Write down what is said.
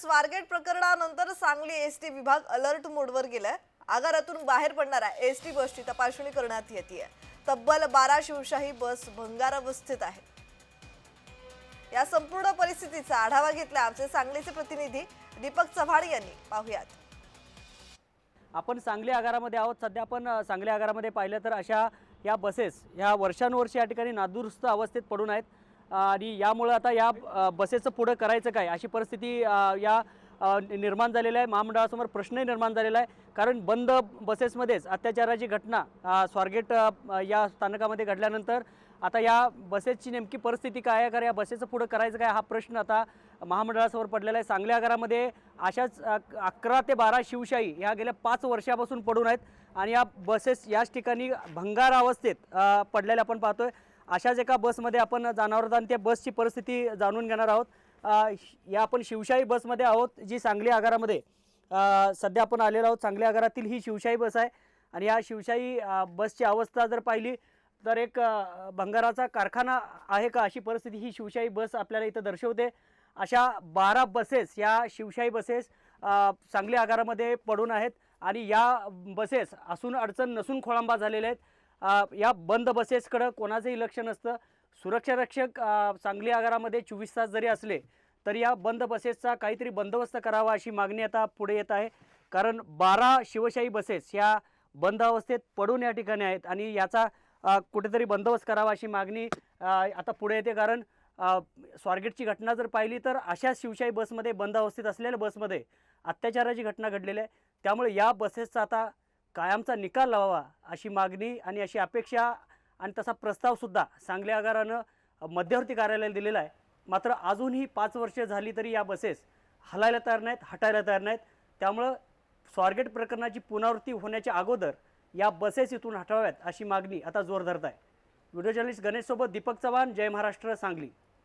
स्वारगेट प्रकरणानंतर Sangli S T विभाग alert मोडवर गेलाय. आगारातून बाहेर पडणाऱ्या एस टी बसची तपासणी करण्यात येते तब्बल बारा शिवशाही बस भंगारावस्थेत आहे. या संपूर्ण परिस्थितीचा आढावा घेतला आमचे सांगलीचे प्रतिनिधी दीपक चव्हाण यांनी. पाहुयात. आपण सांगली आगारामध्ये आहोत. सध्या आपण सांगली आगारामध्ये पाहिलं तर अशा या बसेस ह्या वर्षानुवर्ष या ठिकाणी नादुरुस्त अवस्थेत पडून आहेत. आणि यामुळं आता या बसेचं बसेसचं पुढं करायचं काय? अशी परिस्थिती या निर्माण झालेला आहे. महामंडळासमोर प्रश्नही निर्माण झालेला आहे. कारण बंद बसेसमध्येच अत्याचाराची घटना स्वारगेट या स्थानकामध्ये घडल्यानंतर आता या बसेसची नेमकी परिस्थिती काय आहे? कारण या बसेसचं पुढं करायचं काय हा प्रश्न आता महामंडळासमोर पडलेला आहे. सांगली आगारामध्ये अशाच अकरा ते बारा शिवशाही ह्या गेल्या पाच वर्षापासून पडून आहेत. आणि या बसेस याच ठिकाणी भंगार अवस्थेत पडलेल्या आपण पाहतोय. अशाच एका बसमध्ये आपण जाणार आहोत आणि त्या बसची परिस्थिती जाणून घेणार आहोत. या आपण शिवशाही बसमध्ये आहोत जी सांगली आगारामध्ये. सध्या आपण आलेलो आहोत. सांगली आगारातील ही शिवशाही बस आहे आणि या शिवशाही बसची अवस्था जर पाहिली तर एक भंगाराचा कारखाना आहे का अशी परिस्थिती ही शिवशाही बस आपल्याला इथं दर्शवते. अशा बारा बसेस या शिवशाही बसेस सांगली आगारामध्ये पडून आहेत आणि या बसेस असून अडचण नसून खोळंबा झालेल्या आहेत. या बंद बसेसकडं कोणाचंही लक्ष नसतं. सुरक्षा रक्षक सांगली आगारामध्ये चोवीस तास जरी असले तरी या बंद बसेसचा काहीतरी बंदोबस्त करावा अशी मागणी आता पुढे येत आहे. कारण बारा शिवशाही बसेस या बंद अवस्थेत पडून या ठिकाणी आहेत आणि याचा कुठेतरी बंदोबस्त करावा अशी मागणी आता पुढे येते. कारण स्वारगेटची घटना जर पाहिली तर अशा शिवशाही बसमध्ये बंद अवस्थेत असलेल्या बसमध्ये अत्याचाराची घटना घडलेली आहे. त्यामुळे या बसेसचा आता कायमचा निकाल लावावा अशी मागणी आणि अशी अपेक्षा आणि तसा प्रस्तावसुद्धा सांगली आगारानं मध्यवर्ती कार्यालयाला दिलेला आहे. मात्र अजूनही पाच वर्षे झाली तरी या बसेस हलायला तयार नाहीत हटायला तयार नाहीत. त्यामुळं स्वारगेट प्रकरणाची पुनरावृत्ती होण्याच्या अगोदर या बसेस इथून हटवाव्यात अशी मागणी आता जोर धरत आहे. व्हिडिओ जर्नलिस्ट गणेशसोबत दीपक चव्हाण जय महाराष्ट्र सांगली.